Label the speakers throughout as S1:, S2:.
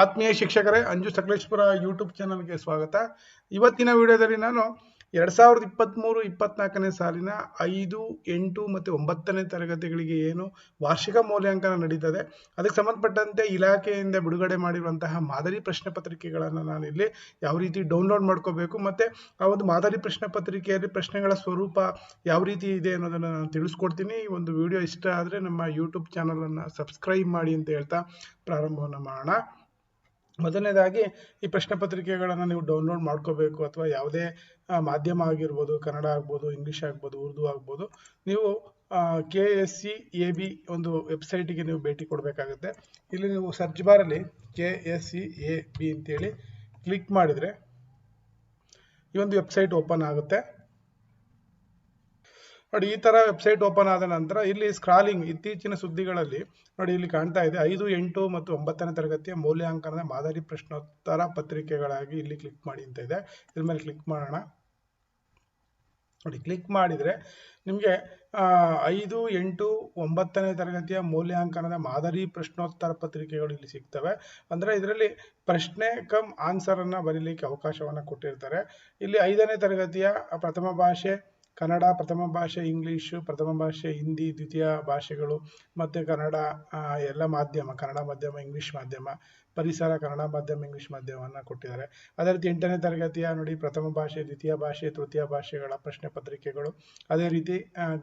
S1: ಆತ್ಮೀಯ ಶಿಕ್ಷಕರೇ, ಅಂಜು ಸಕಲೇಶ್ಪುರ ಯೂಟ್ಯೂಬ್ ಚಾನಲ್ಗೆ ಸ್ವಾಗತ. ಇವತ್ತಿನ ವಿಡಿಯೋದಲ್ಲಿ ನಾನು ಎರಡ್ ಸಾವಿರದ ಇಪ್ಪತ್ತ್ಮೂರು ಇಪ್ಪತ್ನಾಲ್ಕನೇ ಸಾಲಿನ ಐದು, ಎಂಟು ಮತ್ತು ಒಂಬತ್ತನೇ ತರಗತಿಗಳಿಗೆ ಏನು ವಾರ್ಷಿಕ ಮೌಲ್ಯಾಂಕನ ನಡೀತದೆ. ಅದಕ್ಕೆ ಸಂಬಂಧಪಟ್ಟಂತೆ ಇಲಾಖೆಯಿಂದ ಬಿಡುಗಡೆ ಮಾಡಿರುವಂತಹ ಮಾದರಿ ಪ್ರಶ್ನೆ ಪತ್ರಿಕೆಗಳನ್ನು ನಾನು ಇಲ್ಲಿ ಯಾವ ರೀತಿ ಡೌನ್ಲೋಡ್ ಮಾಡ್ಕೋಬೇಕು ಮತ್ತು ಆ ಒಂದು ಮಾದರಿ ಪ್ರಶ್ನೆ ಪತ್ರಿಕೆಯಲ್ಲಿ ಪ್ರಶ್ನೆಗಳ ಸ್ವರೂಪ ಯಾವ ರೀತಿ ಇದೆ ಅನ್ನೋದನ್ನು ನಾನು ತಿಳಿಸ್ಕೊಡ್ತೀನಿ. ಈ ಒಂದು ವಿಡಿಯೋ ಇಷ್ಟ ಆದರೆ ನಮ್ಮ ಯೂಟ್ಯೂಬ್ ಚಾನಲನ್ನು ಸಬ್ಸ್ಕ್ರೈಬ್ ಮಾಡಿ ಅಂತ ಹೇಳ್ತಾ ಪ್ರಾರಂಭವನ್ನು ಮಾಡೋಣ. ಮೊದಲನೇದಾಗಿ ಈ ಪ್ರಶ್ನೆ ಪತ್ರಿಕೆಗಳನ್ನು ನೀವು ಡೌನ್ಲೋಡ್ ಮಾಡ್ಕೋಬೇಕು ಅಥವಾ ಯಾವುದೇ ಮಾಧ್ಯಮ ಆಗಿರ್ಬೋದು, ಕನ್ನಡ ಆಗ್ಬೋದು ಇಂಗ್ಲೀಷ್ ಆಗ್ಬೋದು, ಉರ್ದು ಆಗ್ಬೋದು, ನೀವು K S C A B ಒಂದು ವೆಬ್ಸೈಟಿಗೆ ನೀವು ಭೇಟಿ ಕೊಡಬೇಕಾಗುತ್ತೆ. ಇಲ್ಲಿ ನೀವು search ಬಾರಲ್ಲಿ K S C A B ಅಂತೇಳಿ ಕ್ಲಿಕ್ ಮಾಡಿದರೆ ಈ ಒಂದು ವೆಬ್ಸೈಟ್ ಓಪನ್ ಆಗುತ್ತೆ. ನೋಡಿ, ಈ ತರ ವೆಬ್ಸೈಟ್ ಓಪನ್ ಆದ ನಂತರ ಇಲ್ಲಿ ಸ್ಕ್ರಾಲಿಂಗ್ ಇತ್ತೀಚಿನ ಸುದ್ದಿಗಳಲ್ಲಿ ನೋಡಿ, ಇಲ್ಲಿ ಕಾಣ್ತಾ ಇದೆ. ಐದು, ಎಂಟು ಮತ್ತು ಒಂಬತ್ತನೇ ತರಗತಿಯ ಮೌಲ್ಯಾಂಕನದ ಮಾದರಿ ಪ್ರಶ್ನೋತ್ತರ ಪತ್ರಿಕೆಗಳಾಗಿ ಇಲ್ಲಿ ಕ್ಲಿಕ್ ಮಾಡಿ ಅಂತ ಇದೆ. ಇದ್ರ ಮೇಲೆ ಕ್ಲಿಕ್ ಮಾಡೋಣ. ನೋಡಿ ಕ್ಲಿಕ್ ಮಾಡಿದ್ರೆ ನಿಮಗೆ ಐದು, ಎಂಟು, ಒಂಬತ್ತನೇ ತರಗತಿಯ ಮೌಲ್ಯಾಂಕನದ ಮಾದರಿ ಪ್ರಶ್ನೋತ್ತರ ಪತ್ರಿಕೆಗಳು ಇಲ್ಲಿ ಸಿಗ್ತವೆ. ಅಂದ್ರೆ ಇದರಲ್ಲಿ ಪ್ರಶ್ನೆ ಕಮ್ ಆನ್ಸರ್ ಅನ್ನ ಬರೀಲಿಕ್ಕೆ ಅವಕಾಶವನ್ನ ಕೊಟ್ಟಿರ್ತಾರೆ. ಇಲ್ಲಿ ಐದನೇ ತರಗತಿಯ ಪ್ರಥಮ ಭಾಷೆ ಕನ್ನಡ ಪ್ರಥಮ ಭಾಷೆ, ಇಂಗ್ಲೀಷು, ಪ್ರಥಮ ಭಾಷೆ, ಹಿಂದಿ, ದ್ವಿತೀಯ ಭಾಷೆಗಳು, ಮತ್ತು ಕನ್ನಡ ಎಲ್ಲ ಮಾಧ್ಯಮ, ಕನ್ನಡ ಮಾಧ್ಯಮ, ಇಂಗ್ಲೀಷ್ ಮಾಧ್ಯಮ ಪರಿಸರ ಕನ್ನಡ ಮಾಧ್ಯಮ ಇಂಗ್ಲೀಷ್ ಮಾಧ್ಯಮವನ್ನು ಕೊಟ್ಟಿದ್ದಾರೆ. ಅದೇ ರೀತಿ ಎಂಟನೇ ತರಗತಿಯ ನೋಡಿ ಪ್ರಥಮ ಭಾಷೆ, ದ್ವಿತೀಯ ಭಾಷೆ, ತೃತೀಯ ಭಾಷೆಗಳ ಪ್ರಶ್ನೆ ಪತ್ರಿಕೆಗಳು. ಅದೇ ರೀತಿ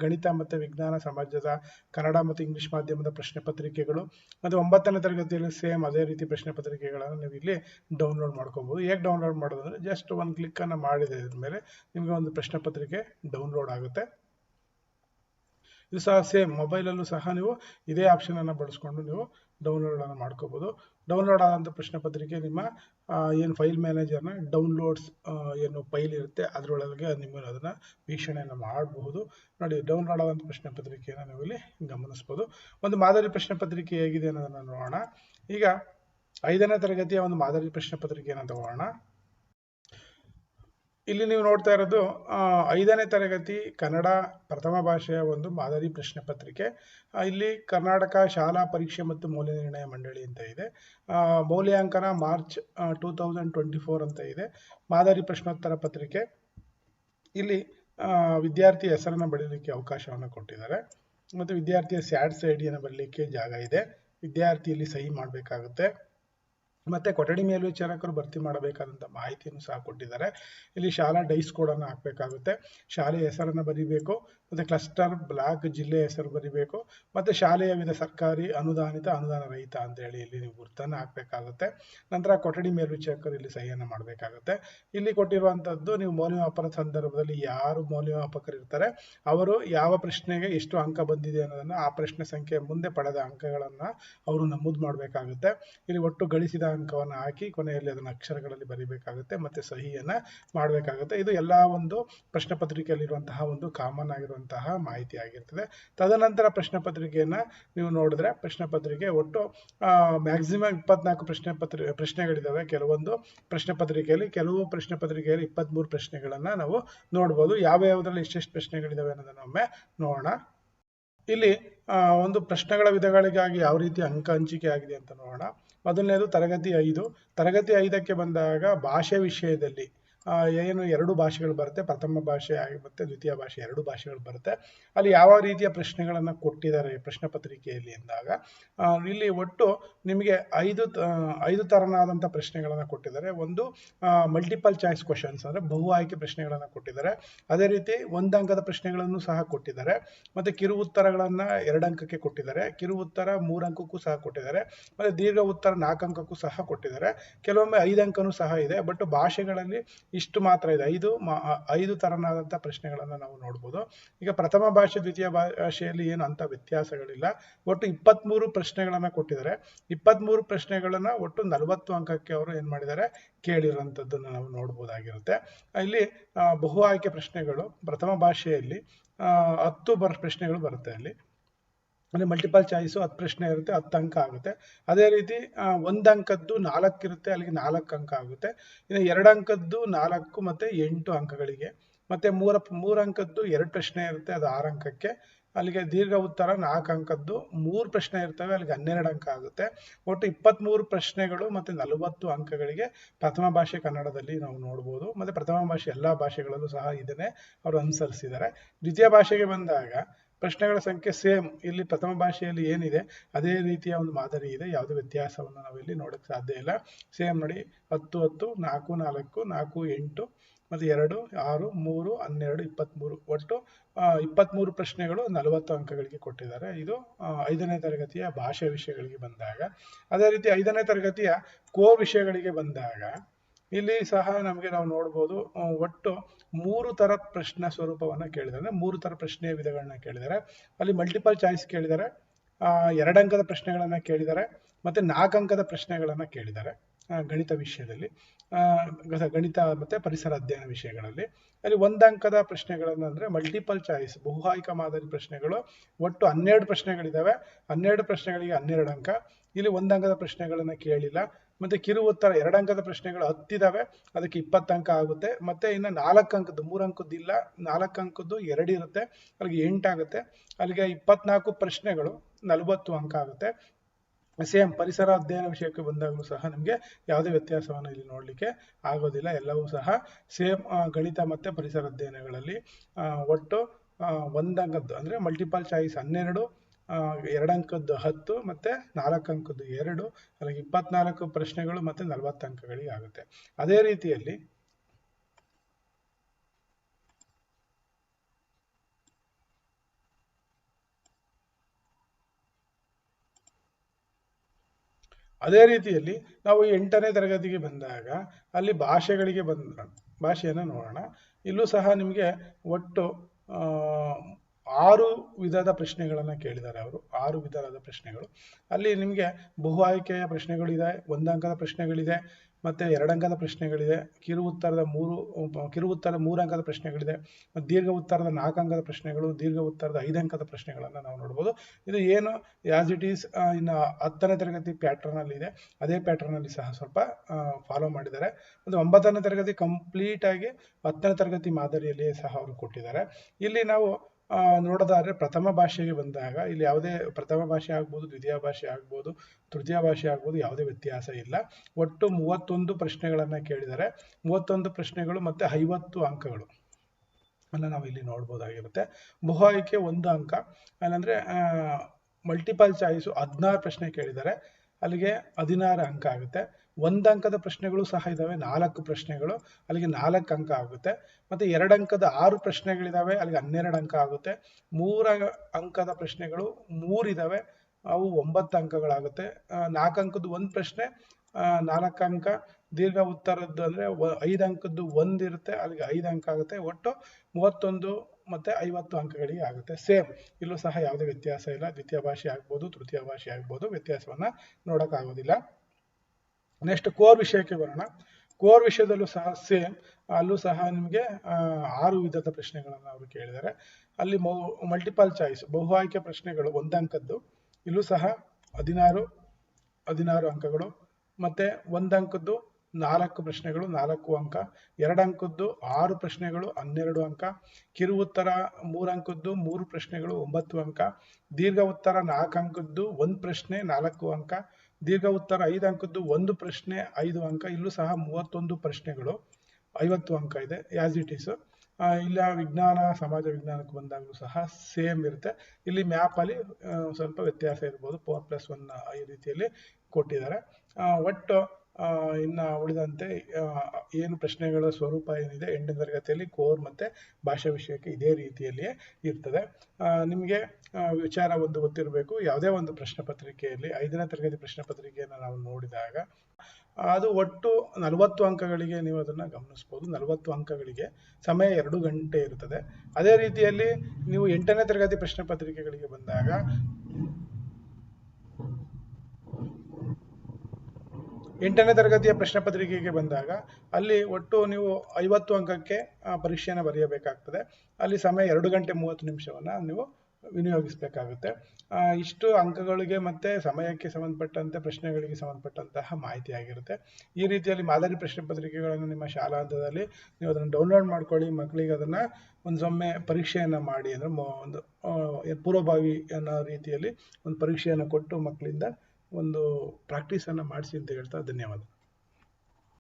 S1: ಗಣಿತ ಮತ್ತು ವಿಜ್ಞಾನ, ಸಮಾಜದ ಕನ್ನಡ ಮತ್ತು ಇಂಗ್ಲೀಷ್ ಮಾಧ್ಯಮದ ಪ್ರಶ್ನೆ ಪತ್ರಿಕೆಗಳು. ಮತ್ತು ಒಂಬತ್ತನೇ ತರಗತಿಯಲ್ಲಿ ಸೇಮ್ ಅದೇ ರೀತಿ ಪ್ರಶ್ನೆ ಪತ್ರಿಕೆಗಳನ್ನು ನೀವು ಇಲ್ಲಿ ಡೌನ್ಲೋಡ್ ಮಾಡ್ಕೋಬಹುದು ಹೇಗೆ ಡೌನ್ಲೋಡ್ ಮಾಡೋದು ಅಂದರೆ ಜಸ್ಟ್ ಒಂದು ಕ್ಲಿಕ್ಕನ್ನು ಮಾಡಿದ ಮೇಲೆ ನಿಮಗೆ ಒಂದು ಪ್ರಶ್ನೆ ಪತ್ರಿಕೆ ಡೌನ್ಲೋಡ್ ಆಗುತ್ತೆ. ಇದು ಸಹ ಸೇಮ್ ಮೊಬೈಲಲ್ಲೂ ಸಹ ನೀವು ಇದೇ ಆಪ್ಷನನ್ನು ಬಳಸ್ಕೊಂಡು ನೀವು ಡೌನ್ಲೋಡನ್ನು ಮಾಡ್ಕೋಬೋದು. ಡೌನ್ಲೋಡ್ ಆದಂಥ ಪ್ರಶ್ನೆ ಪತ್ರಿಕೆ ನಿಮ್ಮ ಏನು ಫೈಲ್ ಮ್ಯಾನೇಜರ್ನ ಡೌನ್ಲೋಡ್ಸ್ ಏನು ಫೈಲ್ ಇರುತ್ತೆ, ಅದರೊಳಗೆ ನೀವು ಅದನ್ನು ವೀಕ್ಷಣೆಯನ್ನು ಮಾಡಬಹುದು. ನೋಡಿ ಡೌನ್ಲೋಡ್ ಆದಂಥ ಪ್ರಶ್ನೆ ಪತ್ರಿಕೆಯನ್ನು ನೀವು ಇಲ್ಲಿ ಗಮನಿಸ್ಬೋದು. ಒಂದು ಮಾದರಿ ಪ್ರಶ್ನೆ ಪತ್ರಿಕೆ ಹೇಗಿದೆ ಅನ್ನೋದನ್ನು ನೋಡೋಣ. ಈಗ ಐದನೇ ತರಗತಿಯ ಒಂದು ಮಾದರಿ ಪ್ರಶ್ನೆ ಪತ್ರಿಕೆಯನ್ನು ತಗೋಣ ಇಲ್ಲಿ ನೀವು ನೋಡ್ತಾ ಇರೋದು ಐದನೇ ತರಗತಿ ಕನ್ನಡ ಪ್ರಥಮ ಭಾಷೆಯ ಒಂದು ಮಾದರಿ ಪ್ರಶ್ನೆ ಪತ್ರಿಕೆ. ಇಲ್ಲಿ ಕರ್ನಾಟಕ ಶಾಲಾ ಪರೀಕ್ಷೆ ಮತ್ತು ಮೌಲ್ಯ ನಿರ್ಣಯ ಮಂಡಳಿ ಅಂತ ಇದೆ. ಮೌಲ್ಯಾಂಕನ March two thousand twenty four ಅಂತ ಇದೆ. ಮಾದರಿ ಪ್ರಶ್ನೋತ್ತರ ಪತ್ರಿಕೆ. ಇಲ್ಲಿ ವಿದ್ಯಾರ್ಥಿ ಹೆಸರನ್ನು ಬರೀಲಿಕ್ಕೆ ಅವಕಾಶವನ್ನು ಕೊಟ್ಟಿದ್ದಾರೆ. ಮತ್ತು ವಿದ್ಯಾರ್ಥಿಯ ಸ್ಯಾಡ್ ಸೈಡಿಯನ್ನು ಬರಲಿಕ್ಕೆ ಜಾಗ ಇದೆ. ವಿದ್ಯಾರ್ಥಿ ಇಲ್ಲಿ ಸಹಿ ಮಾಡಬೇಕಾಗುತ್ತೆ. ಮತ್ತೆ ಕೊಠಡಿ ಮೇಲ್ವಿಚಾರಕರು ಭರ್ತಿ ಮಾಡಬೇಕಾದಂಥ ಮಾಹಿತಿಯನ್ನು ಸಹ ಕೊಟ್ಟಿದ್ದಾರೆ. ಇಲ್ಲಿ ಶಾಲಾ ಡೈಸ್ ಕೋಡನ್ನು ಹಾಕಬೇಕಾಗುತ್ತೆ. ಶಾಲೆಯ ಹೆಸರನ್ನು ಬರೀಬೇಕು, ಮತ್ತೆ ಕ್ಲಸ್ಟರ್ ಬ್ಲಾಕ್ ಜಿಲ್ಲೆ ಹೆಸರು ಬರೀಬೇಕು, ಮತ್ತೆ ಶಾಲೆಯ ವಿಧ ಸರ್ಕಾರಿ ಅನುದಾನಿತ, ಅನುದಾನ ರಹಿತ ಅಂತ ಹೇಳಿ ಇಲ್ಲಿ ನೀವು ಗುರುತನ್ನು ಹಾಕಬೇಕಾಗುತ್ತೆ. ನಂತರ ಕೊಠಡಿ ಮೇಲ್ವಿಚಾರಕರು ಇಲ್ಲಿ ಸಹಿಯನ್ನು ಮಾಡಬೇಕಾಗುತ್ತೆ. ಇಲ್ಲಿ ಕೊಟ್ಟಿರುವಂಥದ್ದು ನೀವು ಮೌಲ್ಯಮಾಪನ ಸಂದರ್ಭದಲ್ಲಿ ಯಾರು ಮೌಲ್ಯಮಾಪಕರು ಇರ್ತಾರೆ, ಅವರು ಯಾವ ಪ್ರಶ್ನೆಗೆ ಎಷ್ಟು ಅಂಕ ಬಂದಿದೆ ಅನ್ನೋದನ್ನ ಆ ಪ್ರಶ್ನೆ ಸಂಖ್ಯೆ ಮುಂದೆ ಪಡೆದ ಅಂಕಗಳನ್ನ ಅವರು ನಮೂದು ಮಾಡಬೇಕಾಗುತ್ತೆ. ಇಲ್ಲಿ ಒಟ್ಟು ಗಳಿಸಿದ ಅಂಕವನ್ನು ಹಾಕಿ ಕೊನೆಯಲ್ಲಿ ಅದನ್ನು ಅಕ್ಷರಗಳಲ್ಲಿ ಬರೀಬೇಕಾಗುತ್ತೆ, ಮತ್ತೆ ಸಹಿಯನ್ನು ಮಾಡಬೇಕಾಗುತ್ತೆ. ಇದು ಎಲ್ಲ ಒಂದು ಪ್ರಶ್ನೆ ಪತ್ರಿಕೆಯಲ್ಲಿರುವಂತಹ ಒಂದು ಕಾಮನ್ ಆಗಿರುವಂತಹ ಮಾಹಿತಿ ಆಗಿರ್ತದೆ. ತದನಂತರ ಪ್ರಶ್ನೆ ಪತ್ರಿಕೆಯನ್ನ ನೀವು ನೋಡಿದ್ರೆ ಪ್ರಶ್ನೆ ಪತ್ರಿಕೆ ಒಟ್ಟು ಮ್ಯಾಕ್ಸಿಮಮ್ ಇಪ್ಪತ್ನಾಲ್ಕು ಪ್ರಶ್ನೆ ಪತ್ರಿ ಪ್ರಶ್ನೆಗಳಿದ್ದಾವೆ ಕೆಲವೊಂದು ಪ್ರಶ್ನೆ ಪತ್ರಿಕೆಯಲ್ಲಿ ಕೆಲವು ಪ್ರಶ್ನೆ ಪತ್ರಿಕೆಯಲ್ಲಿ ಇಪ್ಪತ್ಮೂರು ಪ್ರಶ್ನೆಗಳನ್ನು ನಾವು ನೋಡ್ಬೋದು. ಯಾವ ಯಾವ್ದ್ರಲ್ಲಿ ಎಷ್ಟೆಷ್ಟು ಪ್ರಶ್ನೆಗಳಿದಾವೆ ಅನ್ನೋದನ್ನ ಒಮ್ಮೆ ನೋಡೋಣ. ಇಲ್ಲಿ ಒಂದು ಪ್ರಶ್ನೆಗಳ ವಿಧಗಳಿಗಾಗಿ ಯಾವ ರೀತಿ ಅಂಕ ಹಂಚಿಕೆ ಆಗಿದೆ ಅಂತ ನೋಡೋಣ. ಮೊದಲನೇದು ತರಗತಿ ಐದು ತರಗತಿ ಐದಕ್ಕೆ ಬಂದಾಗ ಭಾಷೆ ವಿಷಯದಲ್ಲಿ ಏನು ಎರಡು ಭಾಷೆಗಳು ಬರುತ್ತೆ. ಪ್ರಥಮ ಭಾಷೆ ಮತ್ತು ದ್ವಿತೀಯ ಭಾಷೆ ಎರಡು ಭಾಷೆಗಳು ಬರುತ್ತೆ. ಅಲ್ಲಿ ಯಾವ ರೀತಿಯ ಪ್ರಶ್ನೆಗಳನ್ನು ಕೊಟ್ಟಿದ್ದಾರೆ ಪ್ರಶ್ನೆ ಪತ್ರಿಕೆಯಲ್ಲಿ ಎಂದಾಗ ಇಲ್ಲಿ ಒಟ್ಟು ನಿಮಗೆ ಐದು ಐದು ತರನಾದಂಥ ಪ್ರಶ್ನೆಗಳನ್ನು ಕೊಟ್ಟಿದ್ದಾರೆ. ಒಂದು ಮಲ್ಟಿಪಲ್ ಚಾಯ್ಸ್ ಕ್ವಶನ್ಸ್ ಅಂದರೆ ಬಹು ಆಯ್ಕೆ ಪ್ರಶ್ನೆಗಳನ್ನು ಕೊಟ್ಟಿದ್ದಾರೆ. ಅದೇ ರೀತಿ ಒಂದಂಕದ ಪ್ರಶ್ನೆಗಳನ್ನು ಸಹ ಕೊಟ್ಟಿದ್ದಾರೆ. ಮತ್ತು ಕಿರು ಉತ್ತರಗಳನ್ನು ಎರಡಂಕಕ್ಕೆ ಕೊಟ್ಟಿದ್ದಾರೆ. ಕಿರು ಉತ್ತರ ಮೂರಂಕಕ್ಕೂ ಸಹ ಕೊಟ್ಟಿದ್ದಾರೆ. ಮತ್ತು ದೀರ್ಘ ಉತ್ತರ ನಾಲ್ಕು ಅಂಕಕ್ಕೂ ಸಹ ಕೊಟ್ಟಿದ್ದಾರೆ. ಕೆಲವೊಮ್ಮೆ ಐದು ಅಂಕನೂ ಸಹ ಇದೆ. ಬಟ್ ಭಾಷೆಗಳಲ್ಲಿ ಇಷ್ಟು ಮಾತ್ರ ಇದೆ. ಐದು ಐದು ತರನಾದಂಥ ಪ್ರಶ್ನೆಗಳನ್ನು ನಾವು ನೋಡ್ಬೋದು. ಈಗ ಪ್ರಥಮ ಭಾಷೆ, ದ್ವಿತೀಯ ಭಾಷೆಯಲ್ಲಿ ಏನು ಅಂತ ವ್ಯತ್ಯಾಸಗಳಿಲ್ಲ. ಒಟ್ಟು ಇಪ್ಪತ್ಮೂರು ಪ್ರಶ್ನೆಗಳನ್ನು ಕೊಟ್ಟಿದ್ದಾರೆ. ಇಪ್ಪತ್ಮೂರು ಪ್ರಶ್ನೆಗಳನ್ನು ಒಟ್ಟು ನಲವತ್ತು ಅಂಕಕ್ಕೆ ಅವರು ಏನು ಮಾಡಿದ್ದಾರೆ? ಕೇಳಿರುವಂಥದ್ದನ್ನು ನಾವು ನೋಡ್ಬೋದಾಗಿರುತ್ತೆ. ಇಲ್ಲಿ ಬಹು ಆಯ್ಕೆ ಪ್ರಶ್ನೆಗಳು ಪ್ರಥಮ ಭಾಷೆಯಲ್ಲಿ ಹತ್ತು ಬರ್, ಪ್ರಶ್ನೆಗಳು ಬರುತ್ತೆ ಅಲ್ಲಿ. ಅಂದರೆ ಮಲ್ಟಿಪಲ್ ಚಾಯ್ಸು ಹತ್ತು ಪ್ರಶ್ನೆ ಇರುತ್ತೆ ಹತ್ತು ಅಂಕ ಆಗುತ್ತೆ. ಅದೇ ರೀತಿ ಒಂದು ಅಂಕದ್ದು ನಾಲ್ಕು ಇರುತ್ತೆ, ಅಲ್ಲಿಗೆ ನಾಲ್ಕು ಅಂಕ ಆಗುತ್ತೆ. ಇನ್ನು ಎರಡು ಅಂಕದ್ದು ನಾಲ್ಕು ಮತ್ತು ಎಂಟು ಅಂಕಗಳಿಗೆ. ಮತ್ತು ಮೂರ, ಮೂರು ಅಂಕದ್ದು ಎರಡು ಪ್ರಶ್ನೆ ಇರುತ್ತೆ, ಅದು ಆರು ಅಂಕಕ್ಕೆ. ಅಲ್ಲಿಗೆ ದೀರ್ಘ ಉತ್ತರ ನಾಲ್ಕು ಅಂಕದ್ದು ಮೂರು ಪ್ರಶ್ನೆ ಇರ್ತವೆ, ಅಲ್ಲಿಗೆ ಹನ್ನೆರಡು ಅಂಕ ಆಗುತ್ತೆ. ಒಟ್ಟು ಇಪ್ಪತ್ತ್ಮೂರು ಪ್ರಶ್ನೆಗಳು ಮತ್ತು ನಲವತ್ತು ಅಂಕಗಳಿಗೆ ಪ್ರಥಮ ಭಾಷೆ ಕನ್ನಡದಲ್ಲಿ ನಾವು ನೋಡ್ಬೋದು. ಮತ್ತು ಪ್ರಥಮ ಭಾಷೆ ಎಲ್ಲ ಭಾಷೆಗಳಲ್ಲೂ ಸಹ ಇದನ್ನೇ ಅವರು ಅನುಸರಿಸಿದ್ದಾರೆ. ದ್ವಿತೀಯ ಭಾಷೆಗೆ ಬಂದಾಗ ಪ್ರಶ್ನೆಗಳ ಸಂಖ್ಯೆ ಸೇಮ್. ಇಲ್ಲಿ ಪ್ರಥಮ ಭಾಷೆಯಲ್ಲಿ ಏನಿದೆ? ಅದೇ ರೀತಿಯ ಒಂದು ಮಾದರಿ ಇದೆ. ಯಾವುದೇ ವ್ಯತ್ಯಾಸವನ್ನು ನಾವಿಲ್ಲಿ ನೋಡಕ್ಕೆ ಸಾಧ್ಯ ಇಲ್ಲ. ಸೇಮ್ ನೋಡಿ. ಹತ್ತು ಹತ್ತು, ನಾಲ್ಕು ನಾಲ್ಕು ನಾಲ್ಕು, ಎಂಟು, ಮತ್ತು ಎರಡು, ಆರು, ಮೂರು, ಹನ್ನೆರಡು, ಇಪ್ಪತ್ತ್ಮೂರು. ಒಟ್ಟು ಇಪ್ಪತ್ತ್ಮೂರು ಪ್ರಶ್ನೆಗಳು ನಲವತ್ತು ಅಂಕಗಳಿಗೆ ಕೊಟ್ಟಿದ್ದಾರೆ. ಇದು ಐದನೇ ತರಗತಿಯ ಭಾಷೆ ವಿಷಯಗಳಿಗೆ ಬಂದಾಗ. ಅದೇ ರೀತಿ ಐದನೇ ತರಗತಿಯ ಕೋರ್ ವಿಷಯಗಳಿಗೆ ಬಂದಾಗ ಇಲ್ಲಿ ಸಹ ನಮಗೆ ನಾವು ನೋಡ್ಬೋದು ಒಟ್ಟು ಮೂರು ತರ ಪ್ರಶ್ನೆ ಸ್ವರೂಪವನ್ನ ಕೇಳಿದ್ದಾರೆ. ಮೂರು ತರ ಪ್ರಶ್ನೆ ವಿಧಗಳನ್ನ ಕೇಳಿದ್ದಾರೆ. ಅಲ್ಲಿ ಮಲ್ಟಿಪಲ್ ಚಾಯ್ಸ್ ಕೇಳಿದ್ದಾರೆ. ಎರಡಂಕದ ಪ್ರಶ್ನೆಗಳನ್ನು ಕೇಳಿದ್ದಾರೆ ಮತ್ತೆ ನಾಲ್ಕಂಕದ ಪ್ರಶ್ನೆಗಳನ್ನ ಕೇಳಿದ್ದಾರೆ ಗಣಿತ ವಿಷಯದಲ್ಲಿ. ಗಣಿತ ಮತ್ತೆ ಪರಿಸರ ಅಧ್ಯಯನ ವಿಷಯಗಳಲ್ಲಿ. ಅಲ್ಲಿ ಒಂದಂಕದ ಪ್ರಶ್ನೆಗಳನ್ನ ಅಂದ್ರೆ ಮಲ್ಟಿಪಲ್ ಚಾಯ್ಸ್ ಬಹುಹಾಯಿಕ ಮಾದರಿ ಪ್ರಶ್ನೆಗಳು, ಒಟ್ಟು ಹನ್ನೆರಡು ಪ್ರಶ್ನೆಗಳಿದಾವೆ ಹನ್ನೆರಡು ಪ್ರಶ್ನೆಗಳಿಗೆ ಹನ್ನೆರಡು ಅಂಕ. ಇಲ್ಲಿ ಒಂದಂಕದ ಪ್ರಶ್ನೆಗಳನ್ನ ಕೇಳಿಲ್ಲ. ಮತ್ತೆ ಕಿರು ಉತ್ತರ ಎರಡು ಅಂಕದ ಪ್ರಶ್ನೆಗಳು ಹತ್ತಿದಾವೆ. ಅದಕ್ಕೆ ಇಪ್ಪತ್ತು ಅಂಕ ಆಗುತ್ತೆ. ಮತ್ತೆ ಇನ್ನು ನಾಲ್ಕು ಅಂಕದ್ದು, ಮೂರು ಅಂಕದ್ದು ಇಲ್ಲ. ನಾಲ್ಕು ಅಂಕದ್ದು ಎರಡಿರುತ್ತೆ ಅಲ್ಲಿಗೆ ಎಂಟಾಗುತ್ತೆ ಅಲ್ಲಿಗೆ ಇಪ್ಪತ್ನಾಲ್ಕು ಪ್ರಶ್ನೆಗಳು, ನಲವತ್ತು ಅಂಕ ಆಗುತ್ತೆ. ಸೇಮ್ ಪರಿಸರ ಅಧ್ಯಯನ ವಿಷಯಕ್ಕೆ ಬಂದಾಗಲೂ ಸಹ ನಮಗೆ ಯಾವುದೇ ವ್ಯತ್ಯಾಸವನ್ನು ಇಲ್ಲಿ ನೋಡಲಿಕ್ಕೆ ಆಗೋದಿಲ್ಲ. ಎಲ್ಲವೂ ಸಹ ಸೇಮ್ ಗಣಿತ ಮತ್ತು ಪರಿಸರ ಅಧ್ಯಯನಗಳಲ್ಲಿ ಒಟ್ಟು ಒಂದಂಗದ್ದು ಅಂದರೆ ಮಲ್ಟಿಪಲ್ ಚಾಯ್ಸ್ ಹನ್ನೆರಡು ಎರಡು ಅಂಕದ್ದು ಹತ್ತು ಮತ್ತೆ ನಾಲ್ಕು ಅಂಕದ್ದು ಎರಡು ಅಲ್ಲಿಗೆ ಇಪ್ಪತ್ನಾಲ್ಕು ಪ್ರಶ್ನೆಗಳು ಮತ್ತೆ ನಲವತ್ತು ಅಂಕಗಳಿಗೆ ಆಗುತ್ತೆ. ಅದೇ ರೀತಿಯಲ್ಲಿ ಅದೇ ರೀತಿಯಲ್ಲಿ ನಾವು ಎಂಟನೇ ತರಗತಿಗೆ ಬಂದಾಗ ಅಲ್ಲಿ ಭಾಷೆಗಳಿಗೆ ಬಂದ ಭಾಷೆಯನ್ನು ನೋಡೋಣ. ಇಲ್ಲೂ ಸಹ ನಿಮಗೆ ಒಟ್ಟು ಆರು ವಿಧದ ಪ್ರಶ್ನೆಗಳನ್ನು ಕೇಳಿದ್ದಾರೆ ಅವರು. ಆರು ವಿಧದ ಪ್ರಶ್ನೆಗಳು. ಅಲ್ಲಿ ನಿಮಗೆ ಬಹು ಆಯ್ಕೆಯ ಪ್ರಶ್ನೆಗಳಿದೆ, ಒಂದಂಕದ ಪ್ರಶ್ನೆಗಳಿದೆ, ಮತ್ತೆ ಎರಡಂಕದ ಪ್ರಶ್ನೆಗಳಿದೆ, ಕಿರು ಉತ್ತರದ ಮೂರು, ಕಿರು ಉತ್ತರದ ಮೂರು ಅಂಕದ ಪ್ರಶ್ನೆಗಳಿದೆ, ಮತ್ತು ದೀರ್ಘ ಉತ್ತರದ ನಾಲ್ಕು ಅಂಕದ ಪ್ರಶ್ನೆಗಳು, ದೀರ್ಘ ಉತ್ತರದ ಐದು ಅಂಕದ ಪ್ರಶ್ನೆಗಳನ್ನು ನಾವು ನೋಡ್ಬೋದು. ಇದು ಏನು ಆಸ್ ಇಟ್ ಈಸ್ ಇನ್ನು ಹತ್ತನೇ ತರಗತಿ ಪ್ಯಾಟ್ರನಲ್ಲಿ ಇದೆ. ಅದೇ ಪ್ಯಾಟ್ರನಲ್ಲಿ ಸಹ ಸ್ವಲ್ಪ ಫಾಲೋ ಮಾಡಿದ್ದಾರೆ. ಮತ್ತು ಒಂಬತ್ತನೇ ತರಗತಿ ಕಂಪ್ಲೀಟಾಗಿ ಹತ್ತನೇ ತರಗತಿ ಮಾದರಿಯಲ್ಲಿಯೇ ಸಹ ಅವರು ಕೊಟ್ಟಿದ್ದಾರೆ. ಇಲ್ಲಿ ನಾವು ನೋಡೋದಾದ್ರೆ ಪ್ರಥಮ ಭಾಷೆಗೆ ಬಂದಾಗ ಇಲ್ಲಿ ಯಾವುದೇ ಪ್ರಥಮ ಭಾಷೆ ಆಗ್ಬೋದು, ದ್ವಿತೀಯ ಭಾಷೆ ಆಗ್ಬೋದು, ತೃತೀಯ ಭಾಷೆ ಆಗ್ಬೋದು ಯಾವುದೇ ವ್ಯತ್ಯಾಸ ಇಲ್ಲ. ಒಟ್ಟು ಮೂವತ್ತೊಂದು ಪ್ರಶ್ನೆಗಳನ್ನು ಕೇಳಿದರೆ ಮೂವತ್ತೊಂದು ಪ್ರಶ್ನೆಗಳು ಮತ್ತು ಐವತ್ತು ಅಂಕಗಳು ಅನ್ನ ನಾವು ಇಲ್ಲಿ ನೋಡ್ಬೋದಾಗಿರುತ್ತೆ. ಬಹು ಆಯ್ಕೆ ಒಂದು ಅಂಕ. ಅಲ್ಲಂದರೆ ಮಲ್ಟಿಪಲ್ ಚಾಯ್ಸು ಹದಿನಾರು ಪ್ರಶ್ನೆ ಕೇಳಿದರೆ ಅಲ್ಲಿಗೆ ಹದಿನಾರು ಅಂಕ ಆಗುತ್ತೆ. ಒಂದು ಅಂಕದ ಪ್ರಶ್ನೆಗಳು ಸಹ ಇದ್ದಾವೆ ನಾಲ್ಕು ಪ್ರಶ್ನೆಗಳು, ಅಲ್ಲಿಗೆ ನಾಲ್ಕು ಅಂಕ ಆಗುತ್ತೆ. ಮತ್ತೆ ಎರಡು ಅಂಕದ ಆರು ಪ್ರಶ್ನೆಗಳಿದ್ದಾವೆ ಅಲ್ಲಿಗೆ ಹನ್ನೆರಡು ಅಂಕ ಆಗುತ್ತೆ. ಮೂರ ಅಂಕದ ಪ್ರಶ್ನೆಗಳು ಮೂರಿದಾವೆ, ಅವು ಒಂಬತ್ತು ಅಂಕಗಳಾಗುತ್ತೆ. ನಾಲ್ಕು ಅಂಕದ್ದು ಒಂದು ಪ್ರಶ್ನೆ ನಾಲ್ಕು ಅಂಕ. ದೀರ್ಘ ಉತ್ತರದ್ದು ಅಂದರೆ ಐದು ಅಂಕದ್ದು ಒಂದು ಇರುತ್ತೆ, ಅಲ್ಲಿಗೆ ಐದು ಅಂಕ ಆಗುತ್ತೆ. ಒಟ್ಟು ಮೂವತ್ತೊಂದು ಮತ್ತು ಐವತ್ತು ಅಂಕಗಳಿಗೆ ಆಗುತ್ತೆ. ಸೇಮ್, ಇಲ್ಲೂ ಸಹ ಯಾವುದೇ ವ್ಯತ್ಯಾಸ ಇಲ್ಲ. ದ್ವಿತೀಯ ಭಾಷೆ ಆಗ್ಬೋದು, ತೃತೀಯ ಭಾಷೆ ಆಗ್ಬೋದು, ವ್ಯತ್ಯಾಸವನ್ನು ನೋಡೋಕ್ಕಾಗೋದಿಲ್ಲ. ನೆಕ್ಸ್ಟ್ ಕೋರ್ ವಿಷಯಕ್ಕೆ ಬರೋಣ. ಕೋರ್ ವಿಷಯದಲ್ಲೂ ಸಹ ಸೇಮ್ ಅಲ್ಲೂ ಸಹ ನಿಮಗೆ ಆರು ವಿಧದ ಪ್ರಶ್ನೆಗಳನ್ನು ಅವರು ಕೇಳಿದ್ದಾರೆ ಅಲ್ಲಿ ಮಲ್ಟಿಪಲ್ ಚಾಯ್ಸ್ ಬಹು ಆಯ್ಕೆ ಪ್ರಶ್ನೆಗಳು ಒಂದಂಕದ್ದು. ಇಲ್ಲೂ ಸಹ ಹದಿನಾರು ಹದಿನಾರು ಅಂಕಗಳು. ಮತ್ತೆ ಒಂದಂಕದ್ದು ನಾಲ್ಕು ಪ್ರಶ್ನೆಗಳು, ನಾಲ್ಕು ಅಂಕ. ಎರಡು ಅಂಕದ್ದು ಆರು ಪ್ರಶ್ನೆಗಳು, ಹನ್ನೆರಡು ಅಂಕ. ಕಿರು ಉತ್ತರ ಮೂರು ಅಂಕದ್ದು ಮೂರು ಪ್ರಶ್ನೆಗಳು, ಒಂಬತ್ತು ಅಂಕ. ದೀರ್ಘ ಉತ್ತರ ನಾಲ್ಕು ಅಂಕದ್ದು ಒಂದು ಪ್ರಶ್ನೆ, ನಾಲ್ಕು ಅಂಕ. ದೀರ್ಘ ಉತ್ತರ ಐದು ಅಂಕದ್ದು ಒಂದು ಪ್ರಶ್ನೆ, ಐದು ಅಂಕ, ಇಲ್ಲೂ ಸಹ ಮೂವತ್ತೊಂದು ಪ್ರಶ್ನೆಗಳು, ಐವತ್ತು ಅಂಕ ಇದೆ ಆಸ್ ಇಟ್ ಈಸ್ ಇಲ್ಲ ವಿಜ್ಞಾನ, ಸಮಾಜ ವಿಜ್ಞಾನಕ್ಕೆ ಬಂದಾಗಲೂ ಸಹ ಸೇಮ್ ಇರುತ್ತೆ. ಇಲ್ಲಿ ಮ್ಯಾಪ್ ಅಲ್ಲಿ ಸ್ವಲ್ಪ ವ್ಯತ್ಯಾಸ ಇರ್ಬೋದು. ಫೋರ್ ಪ್ಲಸ್ ಒನ್ ಈ ರೀತಿಯಲ್ಲಿ ಕೊಟ್ಟಿದ್ದಾರೆ. ಒಟ್ಟು ಇನ್ನ ಉಳಿದಂತೆ ಏನು ಪ್ರಶ್ನೆಗಳ ಸ್ವರೂಪ ಏನಿದೆ ಎಂಟನೇ ತರಗತಿಯಲ್ಲಿ ಕೋರ್ ಮತ್ತೆ ಭಾಷಾ ವಿಷಯಕ್ಕೆ ಇದೇ ರೀತಿಯಲ್ಲಿಯೇ ಇರ್ತದೆ. ನಿಮಗೆ ವಿಚಾರ ಒಂದು ಗೊತ್ತಿರಬೇಕು. ಯಾವುದೇ ಒಂದು ಪ್ರಶ್ನೆ ಪತ್ರಿಕೆಯಲ್ಲಿ, ಐದನೇ ತರಗತಿ ಪ್ರಶ್ನೆ ಪತ್ರಿಕೆಯನ್ನು ನಾವು ನೋಡಿದಾಗ, ಅದು ಒಟ್ಟು ನಲವತ್ತು ಅಂಕಗಳಿಗೆ ನೀವು ಅದನ್ನು ಗಮನಿಸ್ಬೋದು. ನಲವತ್ತು ಅಂಕಗಳಿಗೆ ಸಮಯ ಎರಡು ಗಂಟೆ ಇರುತ್ತದೆ ಅದೇ ರೀತಿಯಲ್ಲಿ ನೀವು ಎಂಟನೇ ತರಗತಿ ಪ್ರಶ್ನೆ ಪತ್ರಿಕೆಗಳಿಗೆ ಬಂದಾಗ ಎಂಟನೇ ತರಗತಿಯ ಪ್ರಶ್ನೆ ಪತ್ರಿಕೆಗೆ ಬಂದಾಗ, ಅಲ್ಲಿ ಒಟ್ಟು ನೀವು ಐವತ್ತು ಅಂಕಕ್ಕೆ ಪರೀಕ್ಷೆಯನ್ನು ಬರೆಯಬೇಕಾಗ್ತದೆ. ಅಲ್ಲಿ ಸಮಯ ಎರಡು ಗಂಟೆ ಮೂವತ್ತು ನಿಮಿಷವನ್ನು ನೀವು ವಿನಿಯೋಗಿಸಬೇಕಾಗುತ್ತೆ. ಇಷ್ಟು ಅಂಕಗಳಿಗೆ ಮತ್ತು ಸಮಯಕ್ಕೆ ಸಂಬಂಧಪಟ್ಟಂತೆ, ಪ್ರಶ್ನೆಗಳಿಗೆ ಸಂಬಂಧಪಟ್ಟಂತಹ ಮಾಹಿತಿ ಆಗಿರುತ್ತೆ. ಈ ರೀತಿಯಲ್ಲಿ ಮಾದರಿ ಪ್ರಶ್ನೆ ಪತ್ರಿಕೆಗಳನ್ನು ನಿಮ್ಮ ಶಾಲಾ ಹಂತದಲ್ಲಿ ನೀವು ಅದನ್ನು ಡೌನ್ಲೋಡ್ ಮಾಡ್ಕೊಳ್ಳಿ. ಮಕ್ಕಳಿಗೆ ಅದನ್ನು ಒಂದು ಸೊಮ್ಮೆ ಪರೀಕ್ಷೆಯನ್ನು ಮಾಡಿ, ಅಂದರೆ ಒಂದು ಪೂರ್ವಭಾವಿ ಅನ್ನೋ ರೀತಿಯಲ್ಲಿ ಒಂದು ಪರೀಕ್ಷೆಯನ್ನು ಕೊಟ್ಟು ಮಕ್ಕಳಿಂದ ಒಂದು ಪ್ರಾಕ್ಟೀಸನ್ನು ಮಾಡಿಸಿ ಅಂತ ಹೇಳ್ತಾ ಧನ್ಯವಾದ.